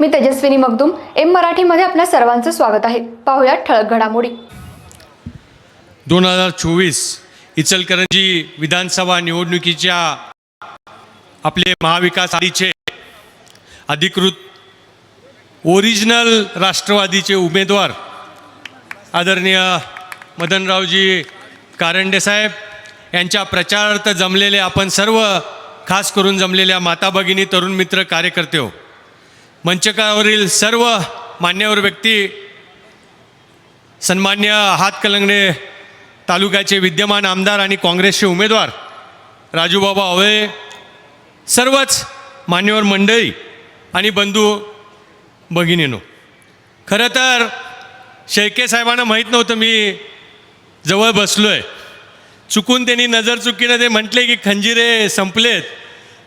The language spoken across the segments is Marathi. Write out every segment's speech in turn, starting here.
मी तेजस्विनी मगदुम एम मराठीमध्ये आपल्या सर्वांचं स्वागत आहे. पाहुयात ठळक घडामोडी. दोन हजार चोवीस इचलकरंजी विधानसभा निवडणुकीच्या आपले महाविकास आघाडीचे अधिकृत ओरिजिनल राष्ट्रवादीचे उमेदवार आदरणीय मदनरावजी कारंडे साहेब यांच्या प्रचारार्थ जमलेले आपण सर्व खास करून जमलेल्या माता भगिनी तरुण मित्र कार्यकर्ते हो. मंचकावरील सर्व मान्यवर व्यक्ती सन्मान्य हातकलंगडे तालुक्याचे विद्यमान आमदार आणि काँग्रेसचे उमेदवार राजूबाबा आवळे सर्वच मान्यवर मंडळी आणि बंधू भगिनीनो. खरं तर शेळके साहेबांना माहीत नव्हतं मी जवळ बसलो आहे चुकून त्यांनी नजर चुकीनं ते म्हटले की खंजिरे संपलेत.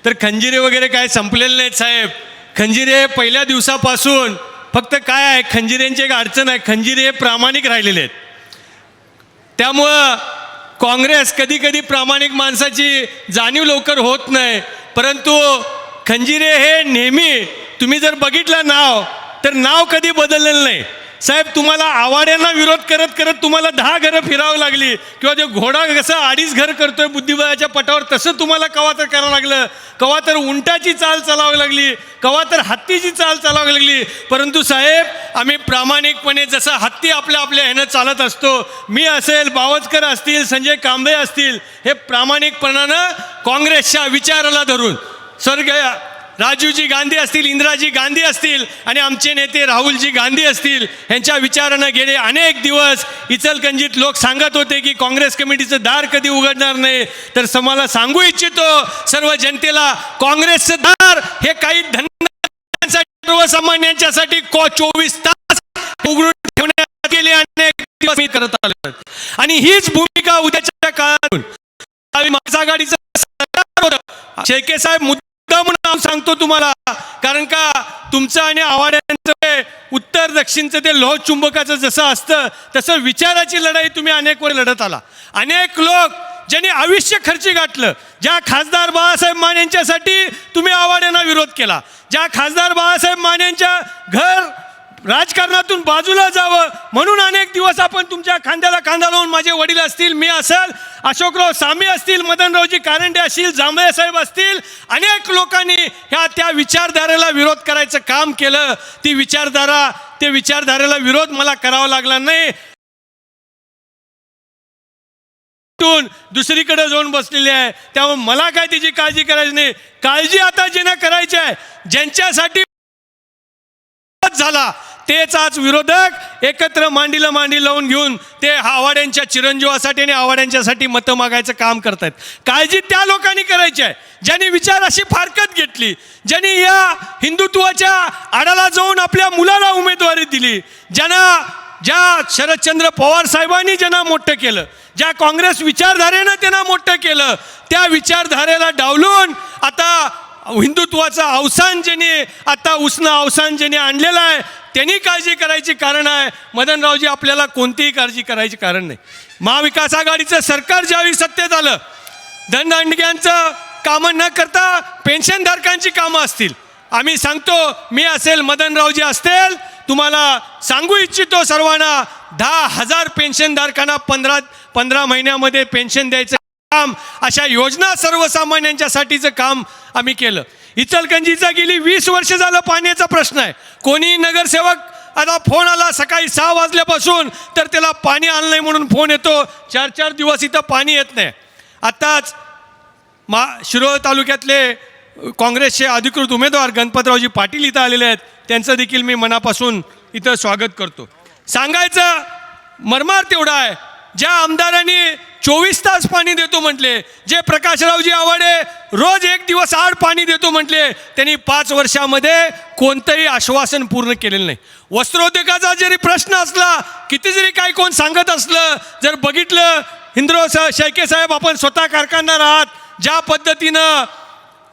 तर खंजिरे वगैरे काय संपलेले नाहीत साहेब. खंजिरे पहिल्या दिवसापासून फक्त काय आहे? खंजिरेंची एक अडचण आहे. खंजिरे हे प्रामाणिक राहिलेले आहेत. त्यामुळं काँग्रेस कधी कधी प्रामाणिक माणसाची जाणीव लवकर होत नाही. परंतु खंजिरे हे नेहमी तुम्ही जर बघितलं नाव तर नाव कधी बदललेलं नाही. साहेब तुम्हाला आवाड्यांना विरोध करत करत तुम्हाला दहा घरं फिरावं लागली. किंवा जे घोडा कसं अडीच घर करतोय बुद्धिबळाच्या पटावर तसं तुम्हाला कवा तर करावं लागलं? कवा तर उंटाची चाल चालावी लागली? कवा तर हत्तीची चाल चालावी लागली? परंतु साहेब आम्ही प्रामाणिकपणे जसं हत्ती आपल्या आपल्या ह्यानं चालत असतो मी असेल बावचकर असतील संजय कांबळे असतील हे प्रामाणिकपणानं काँग्रेसच्या विचाराला धरून स्वर्गीय राजीवजी गांधी असतील इंदिराजी गांधी असतील आणि आमचे नेते राहुलजी गांधी असतील यांच्या विचारानं गेले अनेक दिवस इचलकंजीत लोक सांगत होते की काँग्रेस कमिटीचं दार कधी उघडणार नाही. तर समाला सांगू इच्छितो सर्व जनतेला काँग्रेसचं दार हे काही धंद्यांसाठी सर्वसामान्यांच्यासाठी को चोवीस तास उघडून ठेवण्यात गेले अनेक दिवस मी करत आलो. आणि हीच भूमिका उद्याच्या काळातून महाविकास आघाडीचं होतं. शेळके साहेब मुद्दा नाव सांगतो तुम्हाला. कारण का तुमचं आणि आव्हाड्यांचं उत्तर दक्षिणचं ते लोह चुंबकाचं जसं असतं तसं विचाराची लढाई तुम्ही अनेक वर लढत आला. अनेक लोक ज्यांनी आयुष्य खर्ची गाठलं ज्या खासदार बाळासाहेब माने यांच्यासाठी तुम्ही आव्हाड्यांना विरोध केला ज्या खासदार बाळासाहेब माने यांच्या घर राजकारणातून बाजूला जावं. म्हणून अनेक दिवस आपण तुमच्या खांद्याला खांदा लावून माझे वडील असतील मी असेल अशोकराव सामी असतील मदनरावजी कारंडे असतील जांभळे साहेब असतील अनेक लोकांनी ह्या त्या विचारधारेला विरोध करायचं काम केलं. ती विचारधारा ते विचारधारेला विरोध मला करावा लागला नाही. दुसरीकडे जाऊन बसलेली आहे. त्यामुळे मला काय त्याची काळजी करायची नाही. काळजी आता ज्यांना करायची आहे. ज्यांच्यासाठी झाला तेच आज विरोधक एकत्र मांडीला मांडी लावून घेऊन ते आवाड्यांच्या चिरंजीवासाठी आणि आवाड्यांच्यासाठी मतं मागायचं काम करतायत. काळजी त्या लोकांनी करायची आहे. ज्यांनी विचार अशी फारकत घेतली ज्यांनी या हिंदुत्वाच्या आडाला जाऊन आपल्या मुलाला उमेदवारी दिली ज्यांना ज्या शरदचंद्र पवार साहेबांनी ज्यांना मोठं केलं ज्या काँग्रेस विचारधारेनं त्यांना मोठं केलं त्या विचारधारेला डावलून आता हिंदुत्वाचं अवसान ज्यांनी आता उष्ण अवसान ज्यांनी आणलेलं आहे त्यांनी काळजी करायची कारण आहे. मदनरावजी आपल्याला कोणतीही काळजी करायची कारण नाही. महाविकास आघाडीचं सरकार ज्यावेळी सत्तेत आलं धनदांडग्यांचं कामं न करता पेन्शनधारकांची कामं असतील. आम्ही सांगतो मी असेल मदनरावजी असतील तुम्हाला सांगू इच्छितो सर्वांना दहा हजार पेन्शनधारकांना पंधरा पंधरा महिन्यामध्ये पेन्शन द्यायचं काम अशा योजना सर्वसामान्यांच्यासाठीचं काम आम्ही केलं. इचलकंजीचा गेली वीस वर्ष झालं पाण्याचा प्रश्न आहे. कोणी नगरसेवक आता फोन आला सकाळी सहा वाजल्यापासून तर त्याला पाणी आलं नाही म्हणून फोन येतो. चार चार दिवस इथं पाणी येत नाही. आत्ताच मा शिरोळ तालुक्यातले काँग्रेसचे अधिकृत उमेदवार गणपतरावजी पाटील इथं आलेले आहेत. त्यांचं देखील मी मनापासून इथं स्वागत करतो. सांगायचं मरमार तेवढा आहे. ज्या आमदारांनी चोवीस तास पाणी देतो म्हटले. जे प्रकाशरावजी आवाडे रोज एक दिवस आड पाणी देतो म्हटले त्यांनी पाच वर्षामध्ये कोणतंही आश्वासन पूर्ण केलेलं नाही. वस्त्रोद्योगाचा जरी प्रश्न असला किती जरी काही कोण सांगत असलं जर बघितलं इंद्रो स शेळके साहेब आपण स्वतः कारखानदार आहात ज्या पद्धतीनं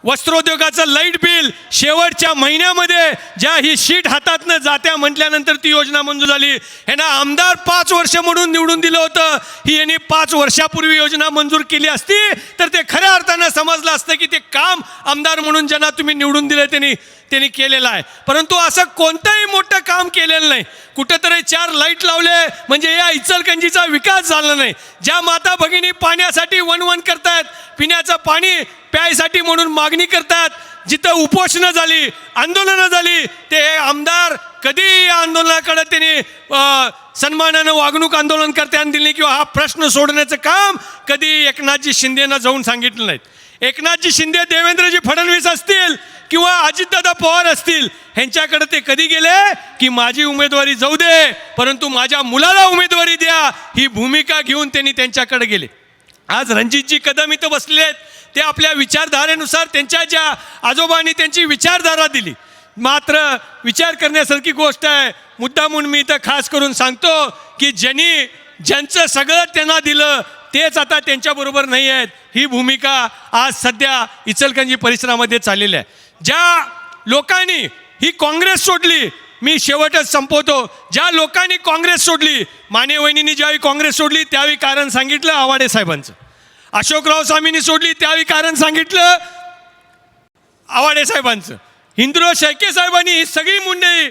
वस्त्रोद्योगाचं लाइट बिल शेवटच्या महिन्यामध्ये ज्या ही शीट हातातनं जात्या म्हटल्यानंतर ती योजना मंजूर झाली. ह्यांना आमदार पाच वर्ष म्हणून निवडून दिलं होतं. ही यांनी पाच वर्षापूर्वी योजना मंजूर केली असती तर ते खऱ्या अर्थानं समजलं असतं की ते काम आमदार म्हणून ज्यांना तुम्ही निवडून दिलं त्यांनी त्यांनी केलेलं आहे. परंतु असं कोणतंही मोठं काम केलेलं नाही. कुठेतरी चार लाइट लावले म्हणजे या इचलकंजीचा विकास झाला नाही. ज्या माता भगिनी पाण्यासाठी वनवन करतायत पिण्याचं पाणी प्यायसाठी म्हणून मागणी करतात जिथं उपोषणं झाली आंदोलनं झाली ते आमदार कधी या आंदोलनाकडे त्यांनी सन्मानानं वागणूक आंदोलनकर्त्यांनी दिली किंवा हा प्रश्न सोडण्याचं काम कधी एकनाथजी शिंदेनं जाऊन सांगितलं नाहीत. एकनाथजी शिंदे देवेंद्रजी फडणवीस असतील किंवा अजितदादा पवार असतील ह्यांच्याकडे ते कधी गेले की माझी उमेदवारी जाऊ दे परंतु माझ्या मुलाला उमेदवारी द्या ही भूमिका घेऊन त्यांनी त्यांच्याकडे गेले. आज रणजितजी कदम इथं बसले आहेत. ते आपल्या विचारधारेनुसार त्यांच्या ज्या आजोबांनी त्यांची विचारधारा दिली. मात्र विचार करण्यासारखी गोष्ट आहे. मुद्दा म्हणून मी इथं खास करून सांगतो की ज्यांनी ज्यांचं सगळं त्यांना दिलं तेच आता त्यांच्याबरोबर नाही आहेत. ही भूमिका आज सध्या इचलकंजी परिसरामध्ये चाललेली आहे. ज्या लोकांनी ही काँग्रेस सोडली मी शेवटच संपवतो. ज्या लोकांनी काँग्रेस सोडली माने वहिनींनी ज्यावेळी काँग्रेस सोडली त्यावेळी कारण सांगितलं आवाडे साहेबांचं. अशोकराव स्वामींनी सोडली त्यावेळी कारण सांगितलं आवाडे साहेबांचं. हिंदुराव शेळके साहेबांनी ही सगळी मुंडे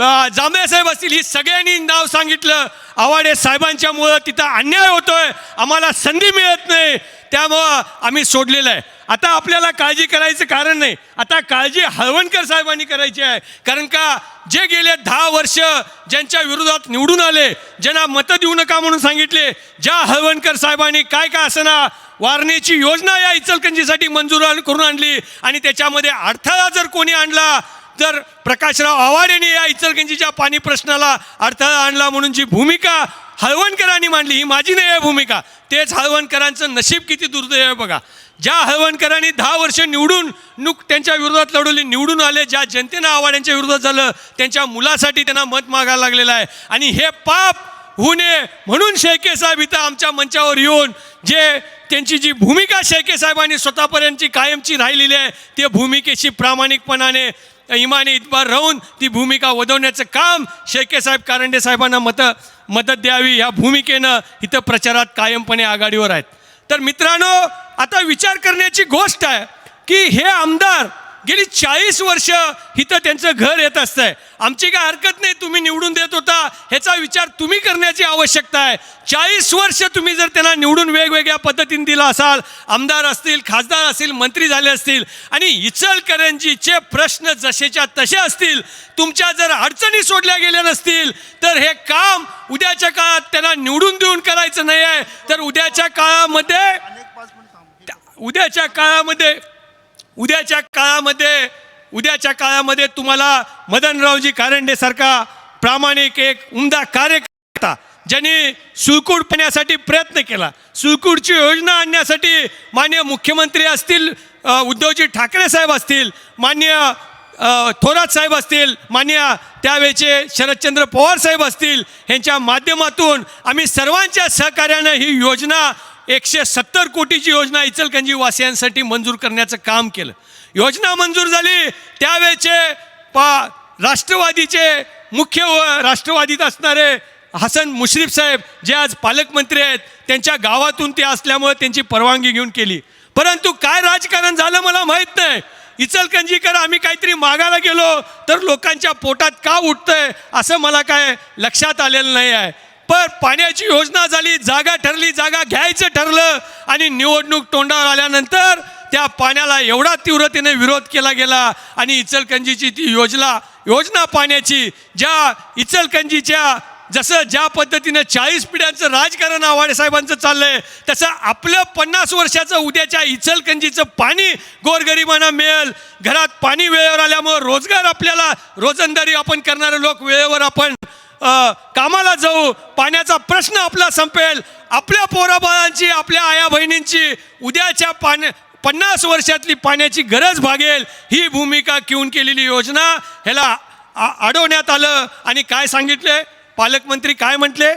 अं, जांभळे साहेब असतील ही सगळ्यांनी नाव सांगितलं. आवाडे साहेबांच्यामुळं तिथं अन्याय होतोय आम्हाला संधी मिळत नाही. त्यामुळं आम्ही सोडलेलं आहे. आता आपल्याला काळजी करायचं कारण नाही. आता काळजी हळवणकर साहेबांनी करायची आहे. कारण का जे गेले दहा वर्ष ज्यांच्या विरोधात निवडून आले ज्यांना मतं देऊ नका म्हणून सांगितले ज्या हळवणकर साहेबांनी काय काय असना वारणेची योजना या इचलकंजीसाठी मंजूर करून आणली आणि त्याच्यामध्ये अडथळा जर कोणी आणला तर प्रकाशराव आव्हाड यांनी या इचलकंजीच्या पाणी प्रश्नाला अडथळा आणला म्हणून जी भूमिका हळवणकरांनी मांडली ही माझी नाही आहे भूमिका. तेच हळवणकरांचं नशीब किती दुर्दैव आहे बघा. ज्या हळवणकरांनी दहा वर्ष निवडून नुक त्यांच्या विरोधात लढवली निवडून आले ज्या जनतेनं आव्हाड यांच्या विरोधात झालं त्यांच्या मुलासाठी त्यांना मत मागायला लागलेलं आहे. आणि हे पाप होऊ नये म्हणून शेळके साहेब इथं आमच्या मंचावर येऊन जे त्यांची जी भूमिका शेळके साहेबांनी स्वतःपर्यंतची कायमची राहिलेली आहे त्या भूमिकेशी प्रामाणिकपणाने इमाने इतबार राहून ती भूमिका वधवण्याचं काम शेके साहेब कारंडे साहेबांना मत मदत द्यावी या भूमिकेनं इथं प्रचारात कायमपणे आघाडीवर आहेत. तर मित्रांनो आता विचार करण्याची गोष्ट आहे की हे आमदार गेली चाळीस वर्ष इथं त्यांचं घर येत असतंय. आमची काय हरकत नाही तुम्ही निवडून देत होता. ह्याचा विचार तुम्ही करण्याची आवश्यकता आहे. चाळीस वर्ष तुम्ही जर त्यांना निवडून वेगवेगळ्या पद्धतीने दिला असाल आमदार असतील खासदार असतील मंत्री झाले असतील आणि इचलकरंजीचे प्रश्न जसेच्या तसे असतील तुमच्या जर अडचणी सोडल्या गेल्या नसतील तर हे काम उद्याच्या काळात त्यांना निवडून देऊन करायचं नाही आहे तर उद्याच्या काळामध्ये उद्याच्या काळामध्ये उद्याच्या काळामध्ये उद्याच्या काळामध्ये तुम्हाला मदनरावजी कारंडे सारखा प्रामाणिक एक उमदा कार्यकर्ता ज्यांनी सुळकूडपण्यासाठी प्रयत्न केला सुळकूडची योजना आणण्यासाठी मान्य मुख्यमंत्री असतील उद्धवजी ठाकरे साहेब असतील मान्य थोरात साहेब असतील मान्य त्यावेळेचे शरदचंद्र पवार साहेब असतील यांच्या माध्यमातून आम्ही सर्वांच्या सहकार्यानं ही योजना एकशे सत्तर कोटीची योजना इचलकंजी वासियांसाठी मंजूर करण्याचं काम केलं. योजना मंजूर झाली. त्यावेळेचे पा राष्ट्रवादीचे मुख्य राष्ट्रवादीत असणारे हसन मुश्रीफ साहेब जे आज पालकमंत्री आहेत त्यांच्या गावातून ते असल्यामुळे त्यांची परवानगी घेऊन केली. परंतु काय राजकारण झालं मला माहीत नाही. इचलकंजीकर आम्ही काहीतरी मागायला गेलो तर लोकांच्या पोटात का उठतंय असं मला काय लक्षात आलेलं नाही आहे. पण पाण्याची योजना झाली जागा ठरली जागा घ्यायचं ठरलं आणि निवडणूक तोंडावर आल्यानंतर त्या पाण्याला एवढा तीव्रतेने विरोध केला गेला आणि इचलकंजीची ती योजना योजना पाण्याची ज्या इचलकंजीच्या जसं ज्या पद्धतीनं चाळीस पिढ्यांचं राजकारण आव्हाडे साहेबांचं चाललंय तसं आपलं पन्नास वर्षाचं उद्याच्या इचलकंजीचं पाणी गोरगरिबांना मिळेल. घरात पाणी वेळेवर आल्यामुळं रोजगार आपल्याला रोजंदारी आपण करणारे लोक वेळेवर आपण कामाला जाऊ पाण्याचा प्रश्न आपला संपेल. आपल्या पोराबाळांची आपल्या आया बहिणींची उद्याच्या पाण्या पन्नास वर्षातली पाण्याची गरज भागेल. ही भूमिका घेऊन केलेली योजना ह्याला आ- अडवण्यात आलं. आणि काय सांगितले पालकमंत्री काय म्हटले?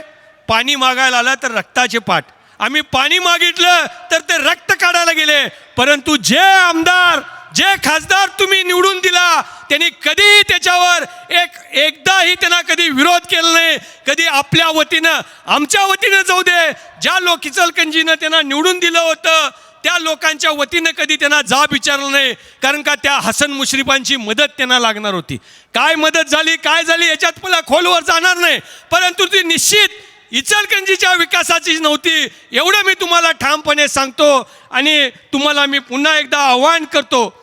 पाणी मागायला आलं तर रक्ताचे पाठ. आम्ही पाणी मागितलं तर ते रक्त काढायला गेले. परंतु जे आमदार जे खासदार तुम्ही निवडून दिला त्यांनी कधीही त्याच्यावर एक एकदाही त्यांना कधी विरोध केला नाही. कधी आपल्या वतीनं आमच्या वतीनं जाऊ दे. ज्या लोक इचलकंजीनं त्यांना निवडून दिलं होतं त्या लोकांच्या वतीनं कधी त्यांना जाब विचारलं नाही. कारण का त्या हसन मुश्रीफांची मदत त्यांना लागणार होती. काय मदत झाली काय झाली याच्यात मला खोलवर जाणार नाही. परंतु ती निश्चित इचलकंजीच्या विकासाची नव्हती. एवढं मी तुम्हाला ठामपणे सांगतो आणि तुम्हाला मी पुन्हा एकदा आव्हान करतो.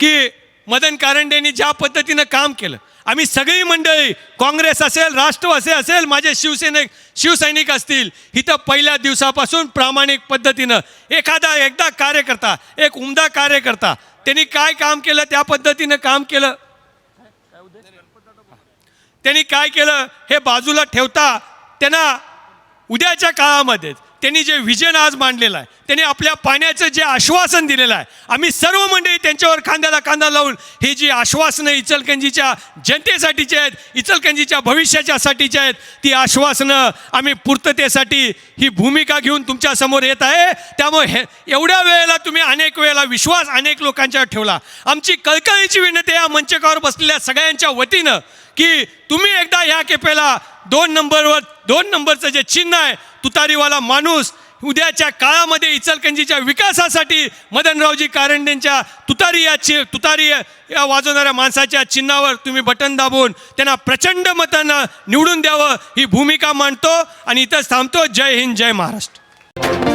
की मदन कारंडेंनी ज्या पद्धतीनं काम केलं आम्ही सगळी मंडळी काँग्रेस असेल राष्ट्रवासी असेल माझे शिवसैनिक शिवसैनिक असतील इथं पहिल्या दिवसापासून प्रामाणिक पद्धतीनं एखादा एकदा कार्यकर्ता एक उमदा कार्यकर्ता त्यांनी काय काम केलं त्या पद्धतीनं काम केलं? त्यांनी काय केलं? हे बाजूला ठेवता त्यांना उद्याच्या काळामध्ये त्यांनी जे विजन आज मांडलेलं आहे त्यांनी आपल्या पाण्याचं जे आश्वासन दिलेलं आहे आम्ही सर्व मंडळी त्यांच्यावर खांद्याला कांदा लावून ही जी आश्वासनं इचलकंजीच्या जनतेसाठीची आहेत इचलकंजीच्या भविष्याच्यासाठीची आहेत ती आश्वासनं आम्ही पूर्ततेसाठी ही भूमिका घेऊन तुमच्यासमोर येत आहे. त्यामुळे हे एवढ्या वेळेला तुम्ही अनेक वेळेला विश्वास अनेक लोकांच्यावर ठेवला. आमची कळकळीची विनंती या मंचकावर बसलेल्या सगळ्यांच्या वतीनं की तुम्ही एकदा ह्या केपेला दोन नंबरवर दोन नंबरचं जे चिन्ह आहे तुतारीवाला माणूस उद्याच्या काळामध्ये इचलकंजीच्या विकासासाठी मदनरावजी कारंडेंच्या तुतारी या चि तुतारी या वाजवणाऱ्या माणसाच्या चिन्हावर तुम्ही बटन दाबून त्यांना प्रचंड मतानं निवडून द्यावं ही भूमिका मांडतो आणि इथंच थांबतो. जय हिंद जय महाराष्ट्र.